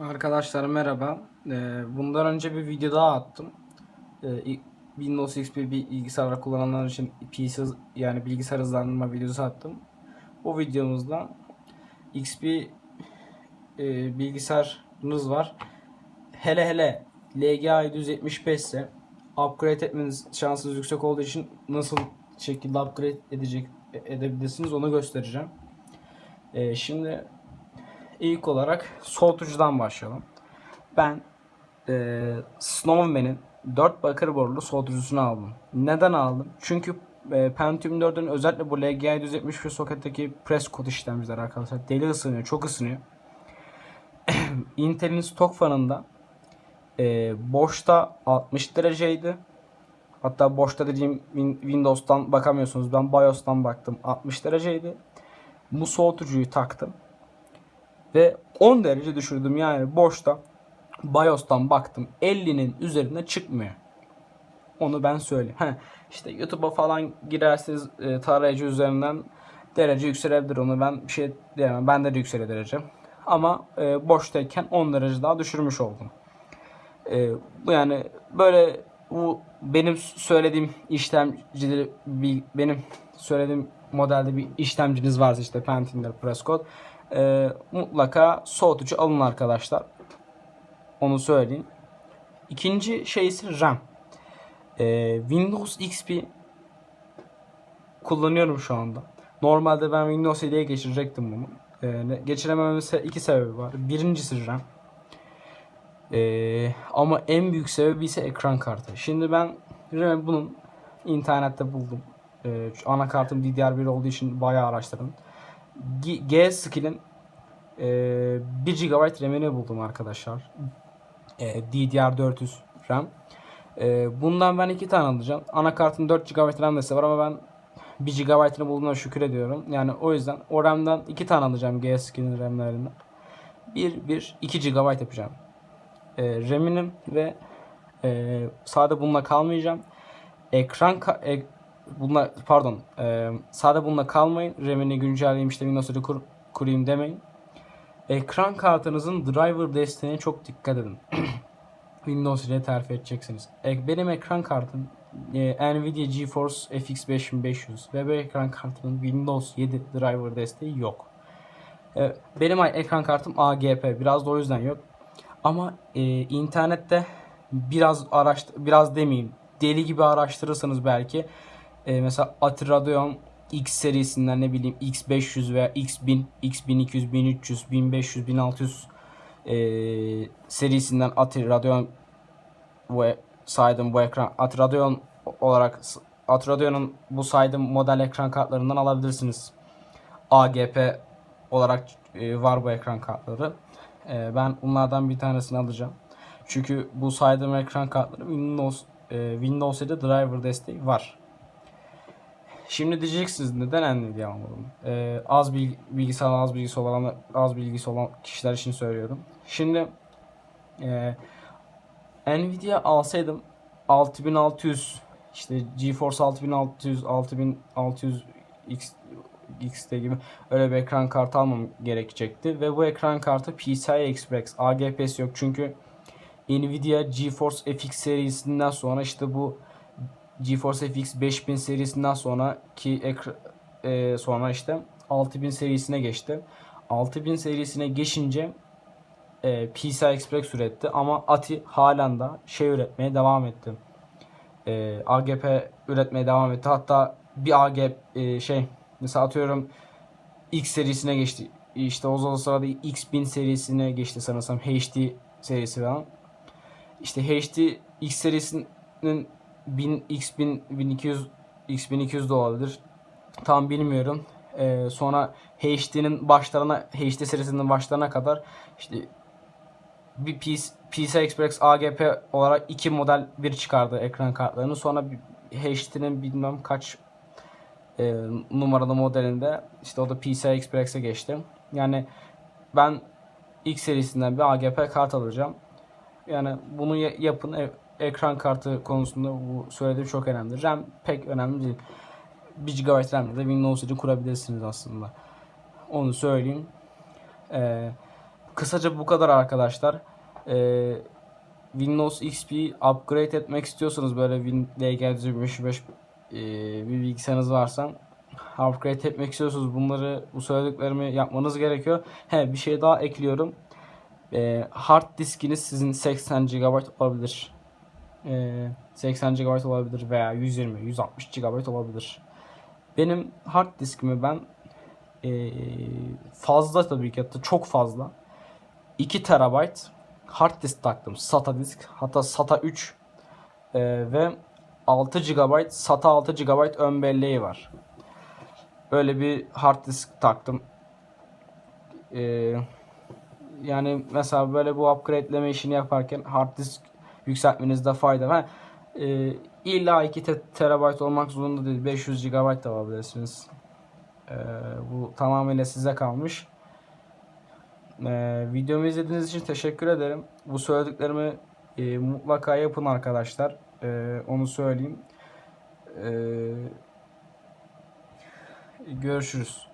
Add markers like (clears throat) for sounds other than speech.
Arkadaşlar merhaba. Ee, bundan önce bir video daha attım. Ee, Windows XP bilgisayarlar kullananlar için PC yani bilgisayar hızlandırma videosu attım. Bu videomuzda XP e, bilgisayarınız var. Hele hele LGA 775 ise upgrade etmeniz şansınız yüksek olduğu için nasıl şekilde upgrade edecek edebilirsiniz onu göstereceğim. Ee, şimdi İlk olarak soğutucudan başlayalım. Ben e, Snowman'in 4 bakır borulu soğutucusunu aldım. Neden aldım? Çünkü e, Pentium 4'ün özellikle bu LGA 771 soketteki press kod işlemciler arkadaşlar deli ısınıyor, çok ısınıyor. (clears throat) Intel'in stok fanında e, boşta 60 dereceydi. Hatta boşta dediğim Win- Windows'tan bakamıyorsunuz. Ben BIOS'tan baktım 60 dereceydi. Bu soğutucuyu taktım ve 10 derece düşürdüm yani boşta BIOS'tan baktım 50'nin üzerine çıkmıyor. Onu ben söyleyeyim. Heh, işte YouTube'a falan girerseniz e, tarayıcı üzerinden derece yükselebilir onu ben bir şey diyemem. Bende de yükseliyor derece. Ama e, boştayken 10 derece daha düşürmüş oldum. E, yani böyle bu benim söylediğim işlemcileri bir- benim söylediğim modelde bir işlemciniz varsa işte Pentium'dir Prescott e, mutlaka soğutucu alın arkadaşlar. Onu söyleyeyim. İkinci şey ise RAM. E, Windows XP kullanıyorum şu anda. Normalde ben Windows 7'ye geçirecektim bunu. E, ne- geçiremememin iki sebebi var. Birincisi RAM. E, ama en büyük sebebi ise ekran kartı. Şimdi ben RAM'i bunun internette buldum. E, anakartım DDR1 olduğu için bayağı araştırdım. G- G-Skill'in e, 1 GB RAM'ini buldum arkadaşlar. E, DDR400 RAM. E, bundan ben iki tane alacağım. Anakartın 4 GB RAM desteği var ama ben 1 GB'ını bulduğuna şükür ediyorum. Yani o yüzden o RAM'den iki tane alacağım G-Skill'in RAM'lerinden. 1, 1, 2 GB yapacağım. E, RAM'ini ve e, sade bununla kalmayacağım. Ekran ka- e, bununla pardon e, sade bununla kalmayın. RAM'ini güncelleyeyim işte Windows'u kur, kurayım demeyin. Ekran kartınızın driver desteğine çok dikkat edin. (clears throat) Windows ile terfi edeceksiniz. E, benim ekran kartım e, Nvidia GeForce FX 5500 ve bu ekran kartının Windows 7 driver desteği yok. E, benim ekran kartım AGP biraz da o yüzden yok. Ama e, internette biraz araştır biraz demeyeyim deli gibi araştırırsanız belki e, mesela Ati Radeon X serisinden ne bileyim X500 veya X1000, X1200, 1300, 1500, 1600 e, serisinden Ati Radeon ve saydım bu ekran Ati Radeon olarak Ati Radeon'un bu saydığım model ekran kartlarından alabilirsiniz. AGP olarak e, var bu ekran kartları. E, ben bunlardan bir tanesini alacağım. Çünkü bu saydığım ekran kartları Windows e, Windows 7 driver desteği var. Şimdi diyeceksiniz neden Nvidia almadım? E, az bilgi, bilgisayar az bilgisi olan az bilgisi olan kişiler için söylüyorum. Şimdi e, Nvidia alsaydım 6600 işte GeForce 6600 6600 X XT gibi öyle bir ekran kartı almam gerekecekti ve bu ekran kartı PCI Express AGP'si yok çünkü Nvidia GeForce FX serisinden sonra işte bu GeForce FX 5000 serisinden sonra ki ekra- e, sonra işte 6000 serisine geçti. 6000 serisine geçince e, PCI Express üretti ama ATI halen da şey üretmeye devam etti. E, AGP üretmeye devam etti. Hatta bir AGP e, şey mesela atıyorum X serisine geçti. İşte o sırada X1000 serisine geçti sanırsam HD serisi falan. İşte HD X serisinin 1000 X1000 1200 X1200 de olabilir. Tam bilmiyorum. Ee, sonra HD'nin başlarına HD serisinin başlarına kadar işte bir PC, PC Express AGP olarak iki model bir çıkardı ekran kartlarını. Sonra HD'nin bilmem kaç e, numaralı modelinde işte o da PCI Express'e geçti. Yani ben X serisinden bir AGP kart alacağım. Yani bunu ya- yapın. Ekran kartı konusunda bu söylediğim çok önemli. RAM pek önemli değil. 1 GB RAM ile de Windows 7 kurabilirsiniz aslında. Onu söyleyeyim. Ee, kısaca bu kadar arkadaşlar. Ee, Windows XP upgrade etmek istiyorsanız böyle Win DG 505 e, bir bilgisayarınız varsa upgrade etmek istiyorsanız bunları bu söylediklerimi yapmanız gerekiyor. He bir şey daha ekliyorum. Ee, hard diskiniz sizin 80 GB olabilir. Ee, 80 GB olabilir veya 120 160 GB olabilir. Benim hard diskimi ben ee, fazla tabii ki hatta çok fazla 2 TB hard disk taktım. SATA disk hatta SATA 3 ee, ve 6 GB SATA 6 GB ön belleği var. Böyle bir hard disk taktım. Ee, yani mesela böyle bu upgradeleme işini yaparken hard disk yükseltmenizde fayda var. Ee, illa 2 te- terabayt olmak zorunda değil. 500 GB da alabilirsiniz. Ee, bu tamamıyla size kalmış. Ee, videomu izlediğiniz için teşekkür ederim. Bu söylediklerimi e, mutlaka yapın arkadaşlar. Ee, onu söyleyeyim. Ee, görüşürüz.